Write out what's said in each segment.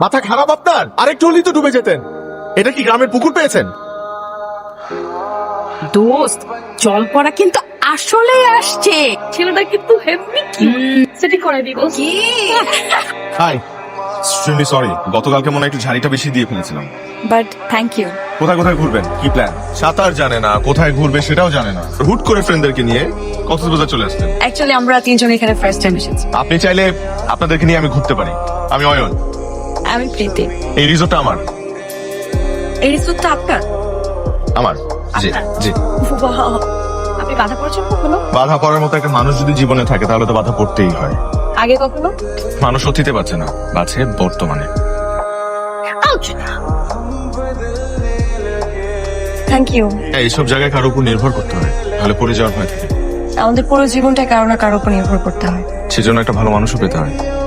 মাথা খারাপ আপনার? আরেকটু হলেই তো ডুবে যেতেন। এটা কি গ্রামের পুকুর পেয়েছেন? দোস্ত জল পড়া কিন্তু আসলে আসছে। ছেলেটা কিন্তু হেভি কি সেটি করে দিব। কি? হাই এক্সট্রিমলি সরি গতকালকে মনে হয় একটু ঝাড়িটা বেশি দিয়ে ফেলেছিলাম। বাট থ্যাংক ইউ কোথায় কোথায় ঘুরবেন? কি প্ল্যান সাঁতার জানে না কোথায় ঘুরবে সেটাও জানে না। হুট করে ফ্রেন্ডদেরকে নিয়ে কক্সবাজার চলে আসতেন অ্যাকচুয়ালি আমরা তিনজন এখানে ফার্স্ট টাইম এসেছি। আপনি চাইলে আপনাদেরকে নিয়ে আমি ঘুরতে পারি। আমি অয়ন। আমি প্রীতি। এই রিসোর্টটা আমার। এই রিসোর্টটা আপনার? আমার। জি জি। Wow! আপনি বাধা পড়েছেন কখনো? বাধা পড়ার মতো একটা মানুষ যদি জীবনে থাকে তাহলে তো বাধা পড়তেই হয়। আগে কখনো? মানুষ অতীতে বাঁচে না। বাঁচে বর্তমানে। থ্যাংক ইউ এইসব জায়গায় কারও উপর নির্ভর করতে হয়। তাহলে পড়ে যাওয়ার ভয় থাকে। আমাদের পুরো জীবনটা কারও না কারও উপর নির্ভর করতে হয়। সেজন্য একটা ভালো মানুষও পেতে হয়।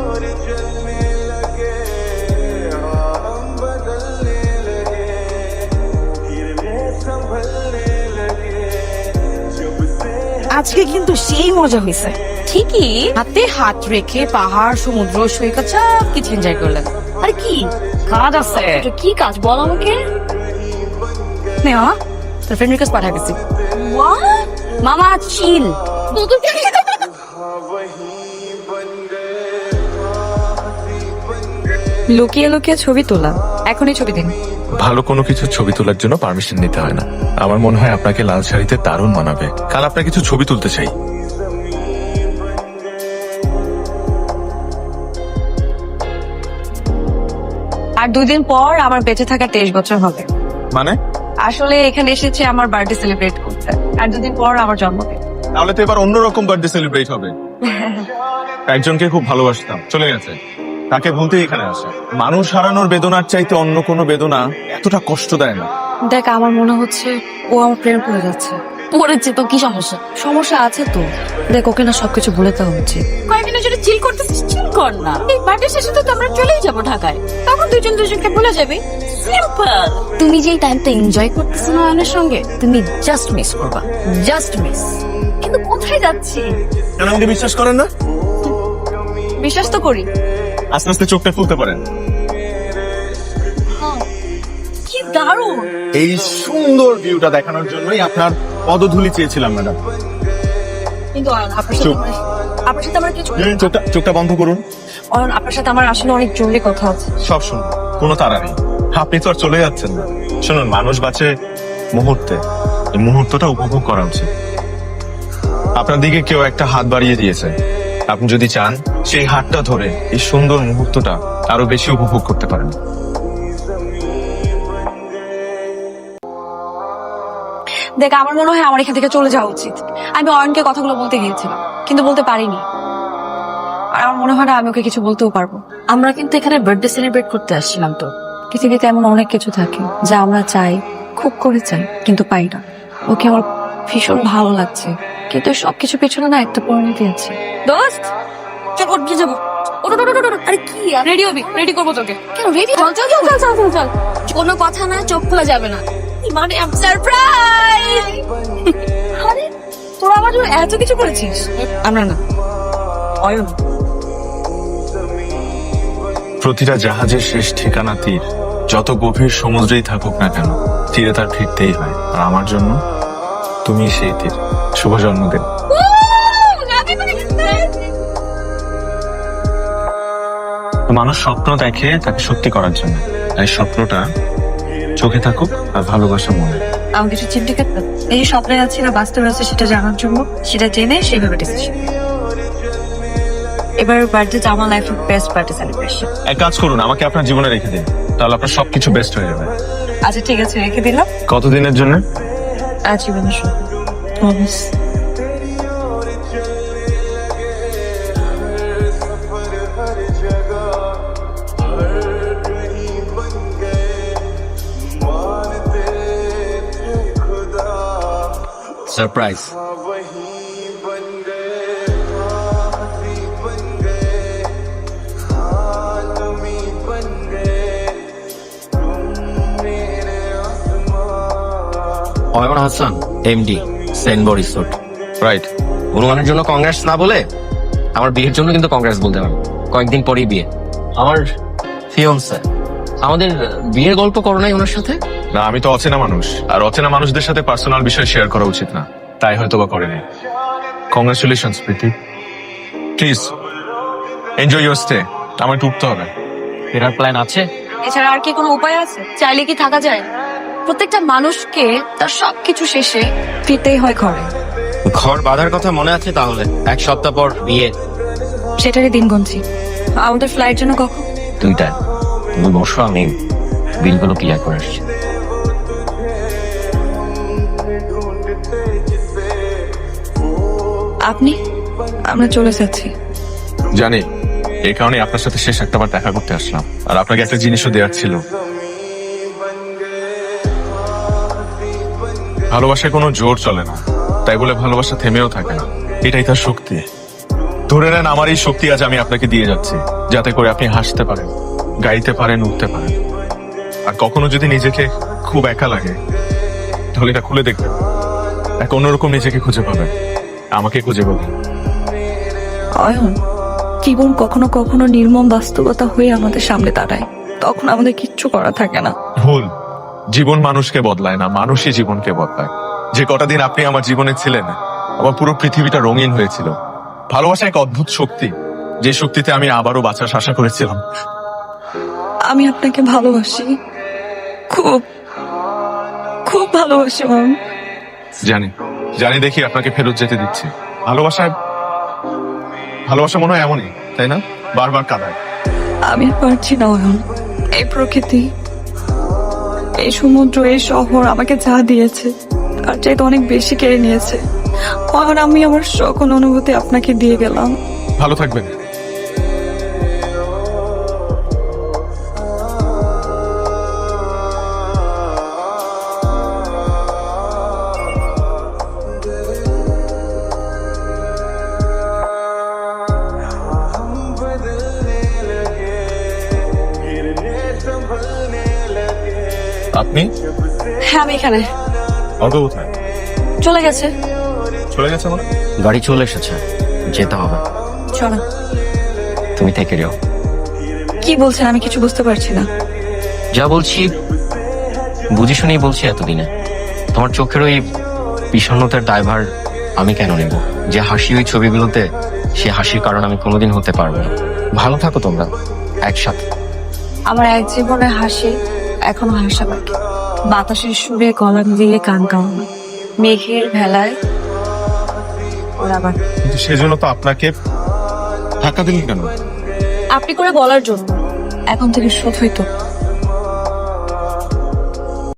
আজকে কিন্তু সেই মজা হয়েছে। ঠিকই। হাতে হাত রেখে পাহাড় সমুদ্র সৈকত সব কিছু এনজয় করলেন আর কি? কাজ আছে। কি কাজ? বল আমাকে। নেওয়া তোর ফ্রেন্ড রিকোয়েস্ট পাঠা গেছি মামা চিল। লুকিয়ে লুকিয়ে ছবি তোলা। এখনই ছবি দিন। ভালো কোনো কিছু ছবি তোলার জন্য পারমিশন নিতে হয় না। আমার মনে হয় আপনাকে লাল শাড়িতে দারুণ মানাবে। কাল আপনার কিছু ছবি তুলতে চাই। আর দুই দিন পর আমার বেঁচে থাকা তেইশ বছর হবে। মানে? আসলে এখানে এসেছি আমার বার্থডে সেলিব্রেট করতে। আর দুদিন পর আমার জন্মদিন। তাহলে তো এবার অন্যরকম বার্থডে সেলিব্রেট হবে। একজনকে খুব ভালোবাসতাম। চলে গেছে। তাকে ভুলতে এখানে আসে মানুষ হারানোর বেদনার চাইতে অন্য কোনো বেদনা এতটা কষ্ট দেয় না। দেখ আমার মনে হচ্ছে ও আমার প্রেম করে যাচ্ছে। পড়েছে তো কি সমস্যা? সমস্যা আছে তো। দেখ ওকে না সবকিছু বলে দেওয়া উচিত। কয়েকদিনের জন্য চিল করতেছিস? চিল কর না। এই বার্থডে শেষে তো আমরা চলেই যাব ঢাকায়। তখন দুজন দুজনকে ভুলে যাবে। সিম্পল তুমি যে টাইমটা এনজয় করতেছো না অয়নের সঙ্গে তুমি জাস্ট মিস করবা। জাস্ট মিস কিন্তু কোথায় যাচ্ছি? কেন আমাকে বিশ্বাস করেন না? বিশ্বাস তো করি। আস্তে আস্তে চোখটা খুলতে পারেন। কি দারুণ। এই সুন্দর ভিউটা দেখানোর জন্যই আপনার পদধূলি চেয়েছিলাম ম্যাডাম কিন্তু অয়ন আপনার সাথে চুপ। আমার- আপনার সাথে আমার কিছু চোখটা চোখটা বন্ধ করুন। অয়ন আপনার সাথে আমার আসলে অনেক জরুরি কথা আছে। সব শুনুন কোনো তাড়া নেই। আপনি তো আর চলে যাচ্ছেন না। শুনুন মানুষ বাঁচে মুহূর্তে। এই মুহূর্তটা উপভোগ করা উচিত। আপনার দিকে কেউ একটা হাত বাড়িয়ে দিয়েছে। আপনি যদি চান সেই হাতটা ধরে এই সুন্দর মুহূর্তটা আরও বেশি উপভোগ করতে পারেন। দেখ আমার মনে হয় আমার এখান থেকে চলে যাওয়া উচিত। আমি অয়নকে কথাগুলো বলতে গিয়েছিলাম কিন্তু বলতে পারিনি। আর আমার মনে হয় না আমি ওকে কিছু বলতেও পারব। আমরা কিন্তু এখানে বার্থডে সেলিব্রেট করতে আসছিলাম তো। পৃথিবীতে এমন অনেক কিছু থাকে যা আমরা চাই খুব করে চাই কিন্তু পাই না। ওকে আমার ভীষণ ভালো লাগছে। কিন্তু সবকিছু পেছনে না একটা পরিণতি আছে। দোস্ত চল ওঠ গিয়ে যাব। ওঠ, ওঠ, ওঠ, ওঠ, ওঠ। আরে কি রেডি হবি? রেডি করব তোকে। কেন রেডি চল চল চল চল চল চল। কোনো কথা না চোখ খোলা যাবে না। মানে সারপ্রাইজ আরে তোরা আমার জন্য এত কিছু করেছিস? আমরা না। অয়ন। প্রতিটা জাহাজের শেষ ঠিকানা তীর। যত গভীর সমুদ্রেই থাকুক না কেন তীরে তার ফিরতেই হয়। আর আমার জন্য তুমি সেই তীর। শুভ জন্মদিন। মানুষ স্বপ্ন দেখে তাকে সত্যি করার জন্য। তাই স্বপ্নটা চোখে থাকুক আর ভালোবাসা মনে। আমার কিছু খেতে এই স্বপ্নে আছে না বাস্তবে আছে সেটা জানার জন্য সেটা জেনে সেইভাবে ডিসিশন এবার বার্থডে আমার লাইফের বেস্ট বার্থডে সেলিব্রেশন এক কাজ করুন আমাকে আপনার জীবনে রেখে দিন তাহলে আপনার সবকিছু বেস্ট হয়ে যাবে। আচ্ছা ঠিক আছে রেখে দিলাম। কতদিনের জন্য? আজীবনের শুভ সারপ্রাইজ অয়ন হাসান এমডি সেনবো রিসোর্ট রাইট অনুমানের জন্য কংগ্রেস না বলে আমার বিয়ের জন্য কিন্তু কংগ্রেস বলতে পারব। কয়েকদিন পরেই বিয়ে। আমার ফিয়ন্সে আমাদের বিয়ের গল্প করো নাই ওনার সাথে? না আমি তো অচেনা মানুষ। আর অচেনা মানুষদের সাথে পার্সোনাল বিষয় শেয়ার করা উচিত না। তাই হয়তো বা করেনি। Congratulation Preeti. Please enjoy your stay আমার উঠতে হবে। ফেরার প্ল্যান আছে? এছাড়া আর কি কোনো উপায় আছে? চাইলে কি থাকা যায়? প্রত্যেকটা মানুষকে তার সবকিছু শেষে ফিরতেই হয় ঘরে। ঘর বাঁধার কথা মনে আছে তাহলে? এক সপ্তাহ পর বিয়ে। সেটারই দিন গুনছি। আমাদের ফ্লাইট জন্য কখন? দুইটা তুমি বসো আমি বিলগুলো ক্লিয়ার করে আসছি। আপনি? আমরা চলে যাচ্ছি। জানি, এই কারণে আপনার সাথে শেষ একটাবার দেখা করতে আসলাম। আর আপনাকে একটা জিনিসও দেওয়ার ছিল। ভালোবাসায় কোনো জোর চলে না। তাই বলে ভালোবাসা থেমেও থাকে না। এটাই তার শক্তি। ধরে নেন, আমার এই শক্তি আজ আমি আপনাকে দিয়ে যাচ্ছি। যাতে করে আপনি হাসতে পারেন, গাইতে পারেন, উঠতে পারেন। আর কখনো যদি নিজেকে খুব একা লাগে, তাহলে এটা খুলে দেখবেন। এক অন্যরকম নিজেকে খুঁজে পাবেন। আমাকে খুঁজে পাবেন অয়ন জীবন কখনো কখনো নির্মম বাস্তবতা হয়ে আমাদের সামনে দাঁড়ায়। তখন আমাদের কিচ্ছু করা থাকে না। ভুল। জীবন মানুষকে বদলায় না মানুষই জীবনকে বদলায়। যে কটা দিন আপনি আমার জীবনে ছিলেন আমার পুরো পৃথিবীটা রঙিন হয়েছিল। ভালোবাসা এক অদ্ভুত শক্তি। যে শক্তিতে আমি আবারও বাঁচার আশা করেছিলাম। আমি আপনাকে ভালোবাসি। খুব খুব ভালোবাসি জানি। জানি দেখি আপনাকে ফেরত যেতে দিচ্ছে। ভালোবাসা ভালোবাসা মনে হয় এমনই তাই না? বারবার কাঁদায়। আমি পারছি না অয়ন এই প্রকৃতি এই সমুদ্র এই শহর আমাকে যা দিয়েছে তার চাইতে অনেক বেশি কেড়ে নিয়েছে। অয়ন আমি আমার সকল অনুভূতি আপনাকে দিয়ে গেলাম। ভালো থাকবেন। আপনি? হ্যাঁ আমি এখানে। অত কোথায়? চলে গেছে। চলে গেছে মানে? গাড়ি চলে এসেছে। যেতে হবে। চলো। তুমি থেকে যাও কি বলছেন? আমি কিছু বুঝতে পারছি না। যা বলছি বুঝে শুনেই বলছি এতদিনে। তোমার চোখের ওই বিষণ্ণতার ড্রাইভার আমি কেন নেব? যে হাসি ওই ছবিগুলোতে সে হাসির কারণ আমি কোনোদিন হতে পারব না। ভালো থাকো তোমরা একসাথে। আমার এক জীবনে হাসি এখনও হাসা বাকি। বাতাসের সুরে কলাম দিয়ে কান কাউ মেঘের ভেলায় ওরা আবার। কিন্তু সেজন্য তো আপনাকে ধাক্কা দিলেন কেন? আপনি করে বলার জন্য। এখন থেকে শোধ হইতো।